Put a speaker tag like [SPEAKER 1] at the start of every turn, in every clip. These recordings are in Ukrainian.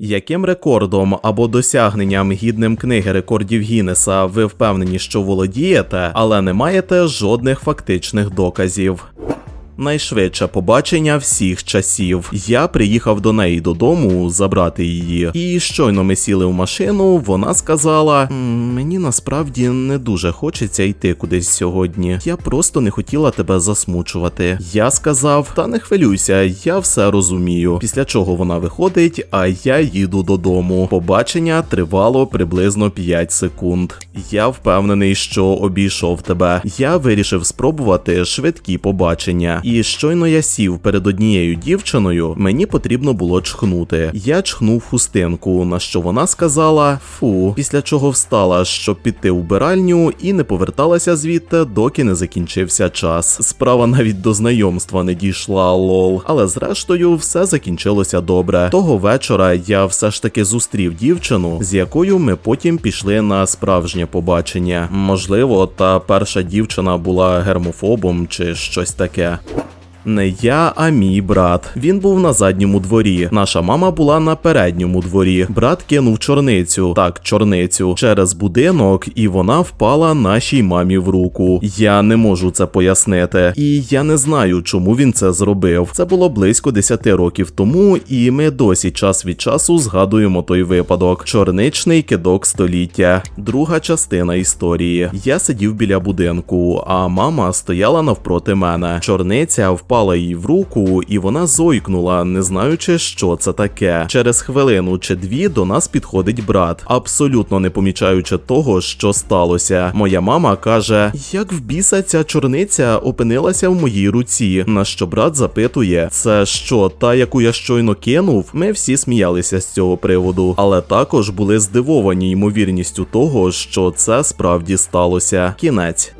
[SPEAKER 1] Яким рекордом або досягненням гідним книги рекордів Гіннеса ви впевнені, що володієте, але не маєте жодних фактичних доказів? Найшвидше побачення всіх часів. Я приїхав до неї додому забрати її. І щойно ми сіли в машину, вона сказала: мені насправді не дуже хочеться йти кудись сьогодні. Я просто не хотіла тебе засмучувати. Я сказав: Та не хвилюйся, я все розумію. Після чого вона виходить, а я їду додому. Побачення тривало приблизно 5 секунд. Я впевнений, що обійшов тебе. Я вирішив спробувати швидкі побачення. І щойно я сів перед однією дівчиною, мені потрібно було чхнути. Я чхнув хустинку, на що вона сказала фу, після чого встала, щоб піти у биральню, і не поверталася звідти, доки не закінчився час. Справа навіть до знайомства не дійшла лол. Але зрештою все закінчилося добре. Того вечора я все ж таки зустрів дівчину, з якою ми потім пішли на справжнє побачення. Можливо, та перша дівчина була гермофобом чи щось таке. Не я, а мій брат. Він був на задньому дворі. Наша мама була на передньому дворі. Брат кинув чорницю, так, чорницю, через будинок, і вона впала нашій мамі в руку. Я не можу це пояснити. І я не знаю, чому він це зробив. Це було близько 10 років тому, і ми досі час від часу згадуємо той випадок. Чорничний кидок століття. Друга частина історії. Я сидів біля будинку, а мама стояла навпроти мене. Чорниця впала їй в руку, і вона зойкнула, не знаючи, що це таке. Через хвилину чи дві до нас підходить брат, абсолютно не помічаючи того, що сталося. Моя мама каже: як в біса ця чорниця опинилася в моїй руці. На що брат запитує: це що, та, яку я щойно кинув? Ми всі сміялися з цього приводу, але також були здивовані ймовірністю того, що це справді сталося. Кінець.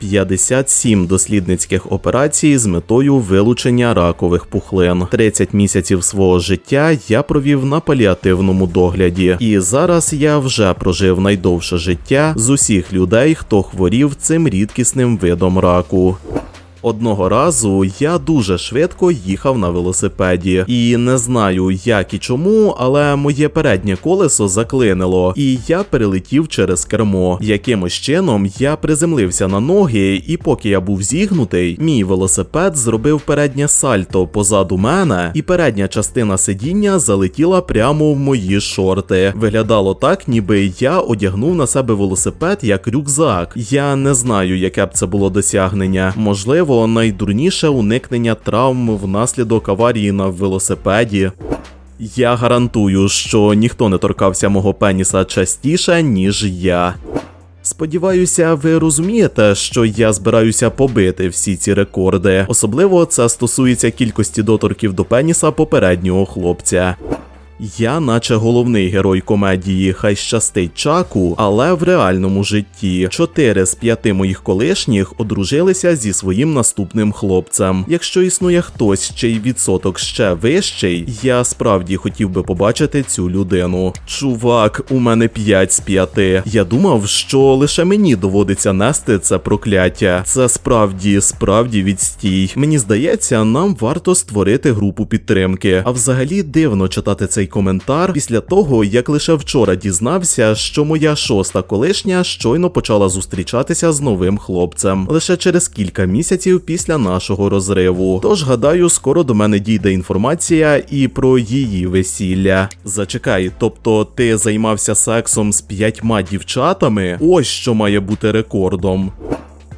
[SPEAKER 1] 57 дослідницьких операцій з метою вилучення ракових пухлин. 30 місяців свого життя я провів на паліативному догляді, і зараз я вже прожив найдовше життя з усіх людей, хто хворів цим рідкісним видом раку. Одного разу я дуже швидко їхав на велосипеді, і не знаю як і чому, але моє переднє колесо заклинило, і я перелетів через кермо. Якимось чином я приземлився на ноги, і поки я був зігнутий, мій велосипед зробив переднє сальто позаду мене, і передня частина сидіння залетіла прямо в мої шорти. Виглядало так, ніби я одягнув на себе велосипед як рюкзак. Я не знаю, яке б це було досягнення. Можливо найдурніше уникнення травм внаслідок аварії на велосипеді. Я гарантую, що ніхто не торкався мого пеніса частіше, ніж я. Сподіваюся, ви розумієте, що я збираюся побити всі ці рекорди. Особливо це стосується кількості доторків до пеніса попереднього хлопця. Я, наче головний герой комедії Хай щастить Чаку, але в реальному житті чотири з п'яти моїх колишніх одружилися зі своїм наступним хлопцем. Якщо існує хтось, чий відсоток ще вищий, я справді хотів би побачити цю людину. Чувак, у мене 5 з 5. Я думав, що лише мені доводиться нести це прокляття. Це справді, справді відстій. Мені здається, нам варто створити групу підтримки. А взагалі дивно читати цей коментар після того, як лише вчора дізнався, що моя шоста колишня щойно почала зустрічатися з новим хлопцем лише через кілька місяців після нашого розриву. Тож гадаю, скоро до мене дійде інформація і про її весілля. Зачекай, тобто ти займався сексом з п'ятьма дівчатами? Ось що має бути рекордом.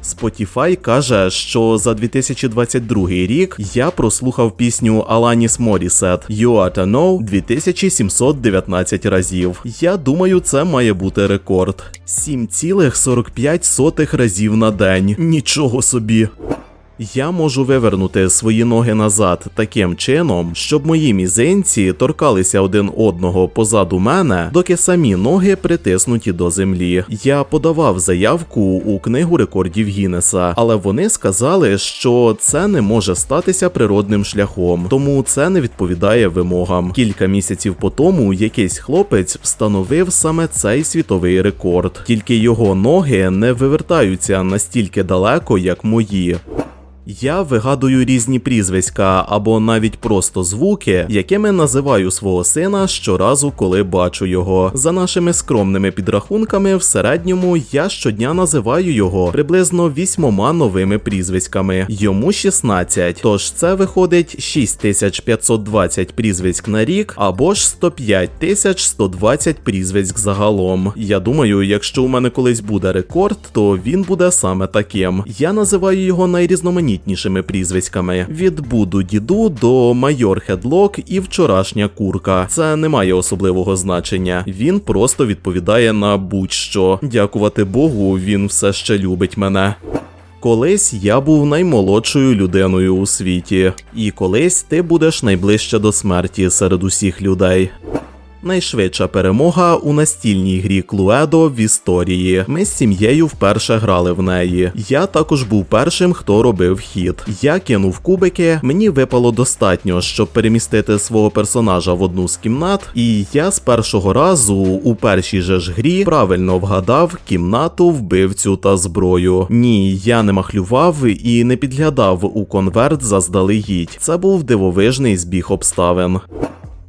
[SPEAKER 1] Spotify каже, що за 2022 рік я прослухав пісню Alanis Morissette You Are To Know 2719 разів. Я думаю, це має бути рекорд. 7,45 разів на день. Нічого собі. Я можу вивернути свої ноги назад таким чином, щоб мої мізинці торкалися один одного позаду мене, доки самі ноги притиснуті до землі. Я подавав заявку у книгу рекордів Гіннеса, але вони сказали, що це не може статися природним шляхом, тому це не відповідає вимогам. Кілька місяців по тому якийсь хлопець встановив саме цей світовий рекорд, тільки його ноги не вивертаються настільки далеко, як мої. Я вигадую різні прізвиська або навіть просто звуки, якими називаю свого сина щоразу, коли бачу його. За нашими скромними підрахунками, в середньому я щодня називаю його приблизно вісьмома новими прізвиськами. Йому 16, тож це виходить 6520 прізвиськ на рік або ж 105 120 прізвиськ загалом. Я думаю, якщо у мене колись буде рекорд, то він буде саме таким. Я називаю його найрізноманітнішими прізвиськами: від Буду діду до майор Хедлок і вчорашня курка. Це не має особливого значення. Він просто відповідає на будь-що. Дякувати Богу, він все ще любить мене. Колись я був наймолодшою людиною у світі, і колись ти будеш найближче до смерті серед усіх людей. Найшвидша перемога у настільній грі Клуедо в історії. Ми з сім'єю вперше грали в неї. Я також був першим, хто робив хід. Я кинув кубики, мені випало достатньо, щоб перемістити свого персонажа в одну з кімнат, і я з першого разу у першій же ж грі правильно вгадав кімнату, вбивцю та зброю. Ні, я не махлював і не підглядав у конверт заздалегідь. Це був дивовижний збіг обставин.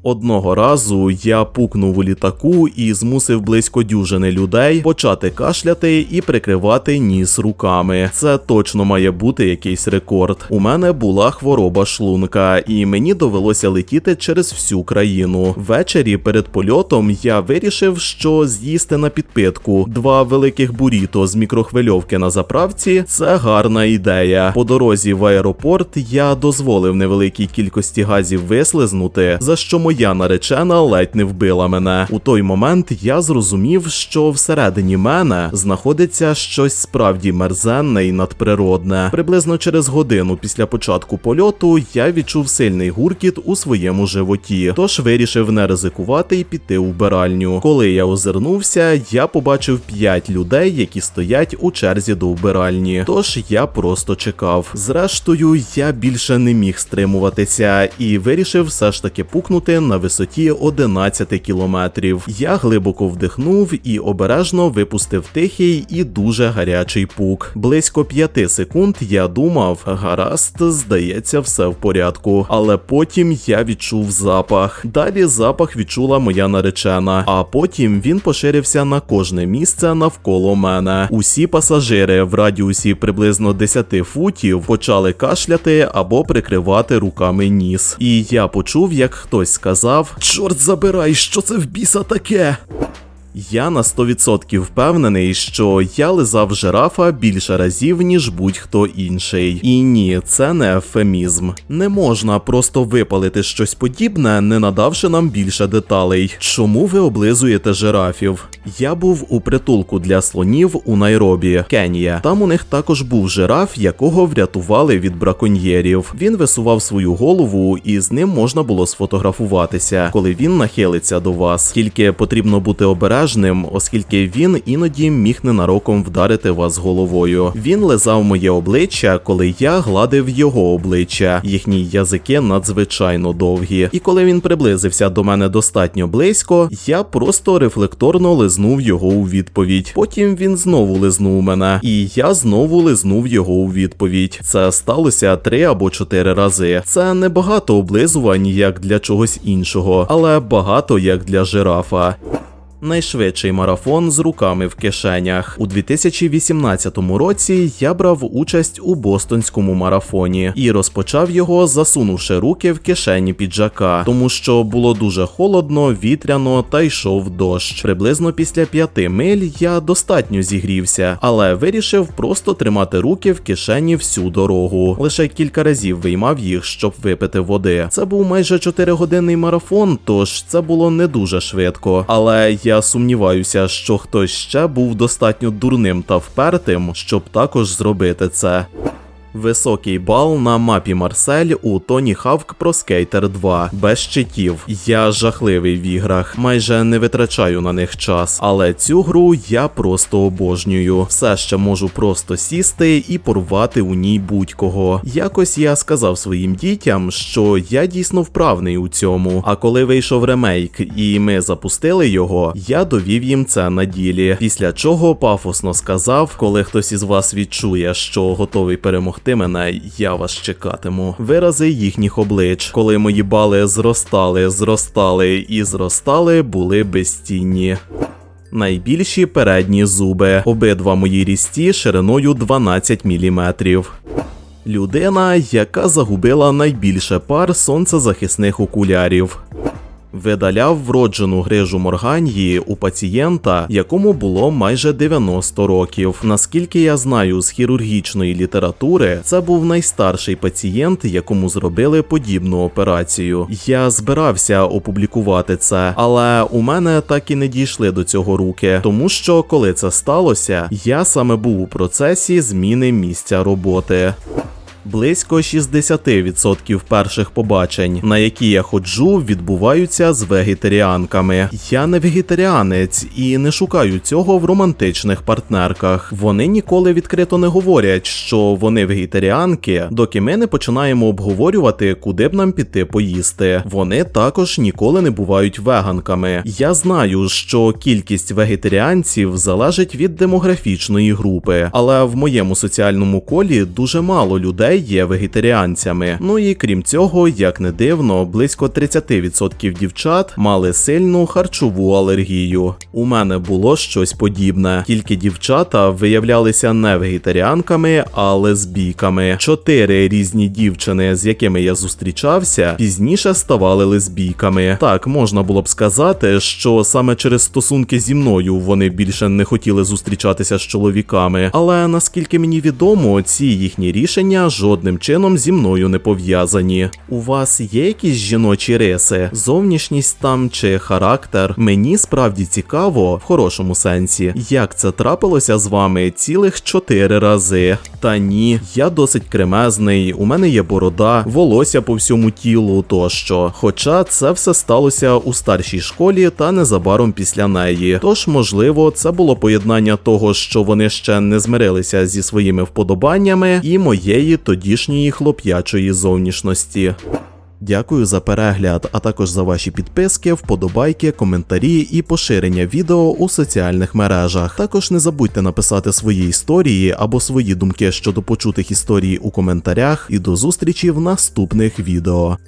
[SPEAKER 1] Одного разу я пукнув у літаку і змусив близько дюжини людей почати кашляти і прикривати ніс руками. Це точно має бути якийсь рекорд. У мене була хвороба шлунка, і мені довелося летіти через всю країну. Ввечері перед польотом я вирішив, що з'їсти на підпитку два великих буріто з мікрохвильовки на заправці це гарна ідея. По дорозі в аеропорт я дозволив невеликій кількості газів вислизнути, за що моя наречена ледь не вбила мене. У той момент я зрозумів, що всередині мене знаходиться щось справді мерзенне і надприродне. Приблизно через годину після початку польоту я відчув сильний гуркіт у своєму животі, тож вирішив не ризикувати і піти у вбиральню. Коли я озирнувся, я побачив п'ять людей, які стоять у черзі до вбиральні. Тож я просто чекав. Зрештою, я більше не міг стримуватися і вирішив все ж таки пукнути на висоті 11 кілометрів. Я глибоко вдихнув і обережно випустив тихий і дуже гарячий пук. Близько п'яти секунд я думав, гаразд, здається, все в порядку. Але потім я відчув запах. Далі запах відчула моя наречена, а потім він поширився на кожне місце навколо мене. Усі пасажири в радіусі приблизно 10 футів почали кашляти або прикривати руками ніс. І я почув, як хтось сказав: Чорт забирай, що це в біса таке? Я на 100% впевнений, що я лизав жирафа більше разів, ніж будь-хто інший. І ні, це не ефемізм. Не можна просто випалити щось подібне, не надавши нам більше деталей. Чому ви облизуєте жирафів? Я був у притулку для слонів у Найробі, Кенія. Там у них також був жираф, якого врятували від браконьєрів. Він висував свою голову, і з ним можна було сфотографуватися, коли він нахилиться до вас. Тільки потрібно бути обережним, оскільки він іноді міг ненароком вдарити вас головою. Він лизав моє обличчя, коли я гладив його обличчя. Їхні язики надзвичайно довгі. І коли він приблизився до мене достатньо близько, я просто рефлекторно лизнув його у відповідь. Потім він знову лизнув мене, і я знову лизнув його у відповідь. Це сталося три або чотири рази. Це не багато облизувань як для чогось іншого, але багато як для жирафа. Найшвидший марафон з руками в кишенях. У 2018 році я брав участь у бостонському марафоні і розпочав його, засунувши руки в кишені піджака, тому що було дуже холодно, вітряно та йшов дощ. Приблизно після п'яти миль я достатньо зігрівся, але вирішив просто тримати руки в кишені всю дорогу. Лише кілька разів виймав їх, щоб випити води. Це був майже 4-годинний марафон, тож це було не дуже швидко. Але я сумніваюся, що хтось ще був достатньо дурним та впертим, щоб також зробити це. Високий бал на мапі Марсель у Тоні Хавк Pro Skater 2 без щитів. Я жахливий в іграх, майже не витрачаю на них час, але цю гру я просто обожнюю. Все ще можу просто сісти і порвати у ній будь-кого. Якось я сказав своїм дітям, що я дійсно вправний у цьому. А коли вийшов ремейк і ми запустили його, я довів їм це на ділі. Після чого пафосно сказав, коли хтось із вас відчує, що готовий перемогти одягти мене, я вас чекатиму. Вирази їхніх облич, коли мої бали зростали, зростали і зростали, були безцінні. Найбільші передні зуби, обидва мої рісті шириною 12 мм. Людина, яка загубила найбільше пар сонцезахисних окулярів. Видаляв вроджену грижу морганії у пацієнта, якому було майже 90 років. Наскільки я знаю з хірургічної літератури, це був найстарший пацієнт, якому зробили подібну операцію. Я збирався опублікувати це, але у мене так і не дійшли до цього руки, тому що коли це сталося, я саме був у процесі зміни місця роботи. Близько 60% перших побачень, на які я ходжу, відбуваються з вегетаріанками. Я не вегетаріанець і не шукаю цього в романтичних партнерках. Вони ніколи відкрито не говорять, що вони вегетаріанки, доки ми не починаємо обговорювати, куди б нам піти поїсти. Вони також ніколи не бувають веганками. Я знаю, що кількість вегетаріанців залежить від демографічної групи, але в моєму соціальному колі дуже мало людей є вегетаріанцями. Ну і крім цього, як не дивно, близько 30% дівчат мали сильну харчову алергію. У мене було щось подібне, тільки дівчата виявлялися не вегетаріанками, а лесбійками. Чотири різні дівчини, з якими я зустрічався, пізніше ставали лесбійками. Так можна було б сказати, що саме через стосунки зі мною вони більше не хотіли зустрічатися з чоловіками. Але наскільки мені відомо, ці їхні рішення жодним чином зі мною не пов'язані. У вас є якісь жіночі риси, зовнішність там чи характер? Мені справді цікаво, в хорошому сенсі, як це трапилося з вами цілих чотири рази. Та ні, я досить кремезний, у мене є борода, волосся по всьому тілу тощо. Хоча це все сталося у старшій школі та незабаром після неї. Тож, можливо, це було поєднання того, що вони ще не змирилися зі своїми вподобаннями, і моєї тодішньої хлоп'ячої зовнішності. Дякую за перегляд, а також за ваші підписки, вподобайки, коментарі і поширення відео у соціальних мережах. Також не забудьте написати свої історії або свої думки щодо почутих історій у коментарях. І до зустрічі в наступних відео.